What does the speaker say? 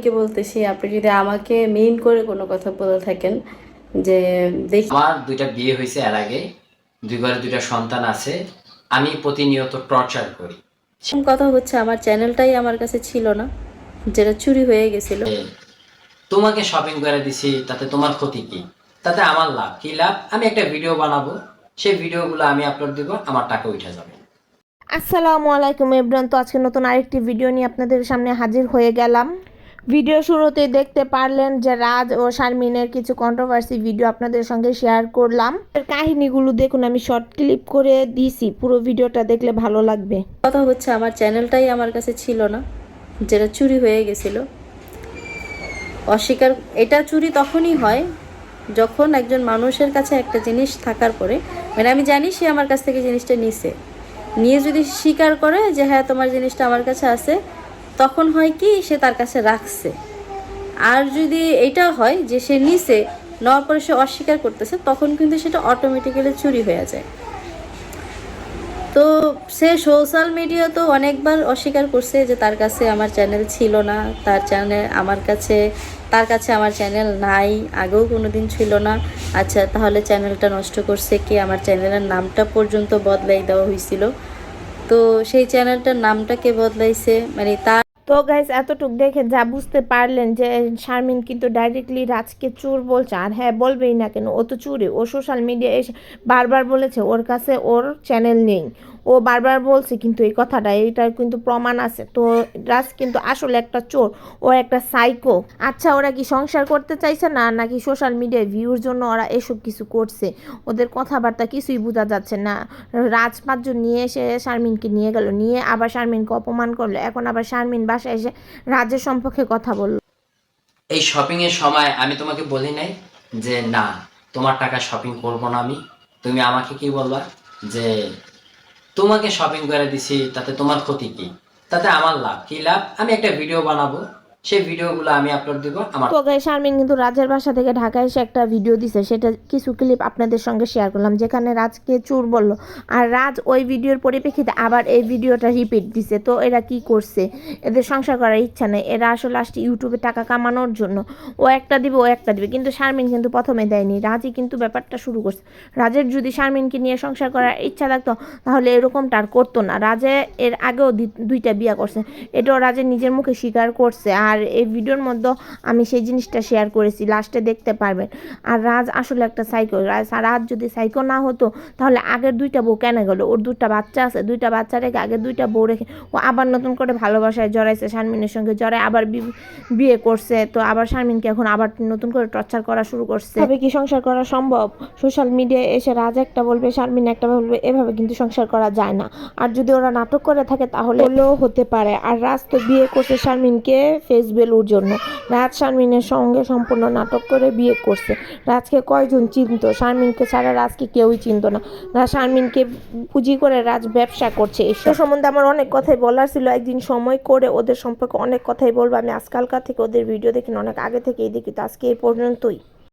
আপনাদেরকে বলতেছি আপনি যদি আমাকে মেইন করে কোনো কথা বলে থাকেন যে দেখি আমার দুইটা বিয়ে হয়েছে এর আগে দুই ঘরে দুইটা সন্তান আছে আমি প্রতিনিয়ত টর্চার করি। কথা হচ্ছে আমার চ্যানেলটাই আমার কাছে ছিল না যেটা চুরি হয়ে গেছিল। তোমাকে শপিং করে দিছি তাতে তোমার ক্ষতি কি? তাতে আমার লাভ কি? লাভ আমি একটা ভিডিও বানাবো সেই ভিডিওগুলো আমি আপলোড দিব আমার টাকা উঠে যাবে। আসসালামু আলাইকুম এব্রান তো আজকে নতুন আরেকটি ভিডিও নিয়ে আপনাদের সামনে হাজির হয়ে গেলাম। ভিডিও শুরুতেই দেখতে পারলেন যে রাজ ও শারমিনের কিছু কন্ট্রোভার্সি ভিডিও আপনাদের সঙ্গে শেয়ার করলাম। কাহিনীগুলো দেখুন, আমি শর্ট ক্লিপ করে দিয়েছি পুরো ভিডিওটা দেখলে ভালো লাগবে। কথা হচ্ছে, আমার চ্যানেলটাই আমার কাছে ছিল না, যেটা চুরি হয়ে গেছিল। অস্বীকার, এটা চুরি তখনই হয় যখন একজন মানুষের কাছে একটা জিনিস থাকার পরে মানে আমি জানি সে আমার কাছ থেকে জিনিসটা নিছে। নিয়ে যদি স্বীকার করে যে হ্যাঁ তোমার জিনিসটা আমার কাছে আছে তখন হয় কি, সে তার কাছে রাখছে। আর যদি এটা হয় যে সে নিছে, নেওয়ার পরে সে অস্বীকার করতেছে, তখন কিন্তু সেটা অটোমেটিক্যালি চুরি হয়ে যায়। তো সে সোশ্যাল মিডিয়া তো অনেকবার অস্বীকার করছে যে তার কাছে আমার চ্যানেল ছিল না, তার চ্যানেল আমার কাছে, তার কাছে আমার চ্যানেল নাই, আগেও কোনো দিন ছিল না। আচ্ছা তাহলে চ্যানেলটা নষ্ট করছে কি? আমার চ্যানেলের নামটা পর্যন্ত বদলাই দেওয়া হয়েছিল। তো সেই চ্যানেলটার নামটা কে বদলাইছে? মানে তার তো গাইস এতটুক দেখে যা বুঝতে পারলেন যে, শারমিন কিন্তু ডাইরেক্টলি রাজকে চোর বলছে। আর হ্যাঁ বলবেই না কেন, ও তো চুরি। ও সোশ্যাল মিডিয়া এসে বারবার বলেছে, ওর কাছে ওর চ্যানেল নেই। ও বারবার বলছে কিন্তু এই কথাটা, এইটার কিন্তু প্রমাণ আছে। তো রাজ কিন্তু আসলে একটা চোর, ও একটা সাইকো আচ্ছা ওরা কি সংসার করতে চাইছে না, নাকি সোশ্যাল মিডিয়ায় ভিউর জন্য ওরা এসব কিছু করছে? ওদের কথাবার্তা কিছুই বোঝা যাচ্ছে না। রাজ পাঁচজন নিয়ে এসে শারমিনকে নিয়ে গেল, নিয়ে আবার শারমিনকে অপমান করল। এখন আবার শারমিন বাসায় এসে রাজের সম্পর্কে কথা বলল। এই শপিং এর সময় আমি তোমাকে বলি নাই যে, না, তোমার টাকা শপিং করব না আমি। তুমি আমাকে কি বলবা যে তোমাকে শপিং করে দিছি, তাতে তোমার ক্ষতি কি? তাতে আমার লাভ, কি লাভ? আমি একটা ভিডিও বানাবো। সেই ভিডিওগুলো আমি আপলোড দিব আমার তো গাই শারমিন কিন্তু রাজের বাসা থেকে ঢাকায় এসে একটা ভিডিও দিছে। সেটা কিছু ক্লিপ আপনাদের সঙ্গে শেয়ার করলাম, যেখানে রাজকে চুর বলল। আর রাজ ওই ভিডিওর পরিপ্রেক্ষিতে আবার এই ভিডিওটা রিপিট দিছে। তো এরা কি করছে? এদের সংসার করার ইচ্ছা নেই। এরা আসলে আসছে ইউটিউবে টাকা কামানোর জন্য। ও একটা দিবে, ও একটা দিবে। কিন্তু শারমিন কিন্তু প্রথমে দেয়নি। রাজই কিন্তু ব্যাপারটা শুরু করছে। রাজের যদি শারমিনকে নিয়ে সংসার করার ইচ্ছা থাকতো, তাহলে এরকমটা আর করতো না। রাজে এর আগেও দুইটা বিয়ে করছে। এটাও রাজের নিজের মুখে স্বীকার করছে। আর এই ভিডিওর মধ্যে আমি সেই জিনিসটা শেয়ার করেছি লাস্টে দেখতে পারবেন। আর রাজ আসলে একটা সাইকো রাজ, আর যদি সাইকো না হতো, তাহলে আগের দুইটা বউ কেন গেলো? ওর দুইটা বাচ্চা আছে, দুইটা বাচ্চা রেখে আগে দুইটা বউ রেখে ও আবার নতুন করে ভালোবাসায় জড়াইছে, শারমিনের সঙ্গে জড়ায় আবার বিয়ে করছে, তো আবার শারমিনকে এখন আবার নতুন করে টর্চার করা শুরু করছে। তবে কি সংসার করা সম্ভব? সোশ্যাল মিডিয়ায় এসে রাজ একটা বলবে, শারমিন একটা বলবে, এভাবে কিন্তু সংসার করা যায় না। আর যদি ওরা নাটক করে থাকে, তাহলে হতে পারে। আর রাজ তো বিয়ে করছে শারমিনকে ফেস বেলুর জন্য। রাজ শারমিনের সঙ্গে সম্পূর্ণ নাটক করে বিয়ে করছে। রাজকে কয়জন চিনত? শারমিনকে ছাড়া রাজকে কেউই চিনত না। রাজ শারমিনকে পুঁজি করে রাজ ব্যবসা করছে এসব। সম্বন্ধে আমার অনেক কথাই বলার ছিল। একদিন সময় করে ওদের সম্পর্কে অনেক কথাই বলব। আমি আজকালকার থেকে ওদের ভিডিও দেখিনি অনেক আগে থেকেই দেখি। তো আজকে এই পর্যন্তই।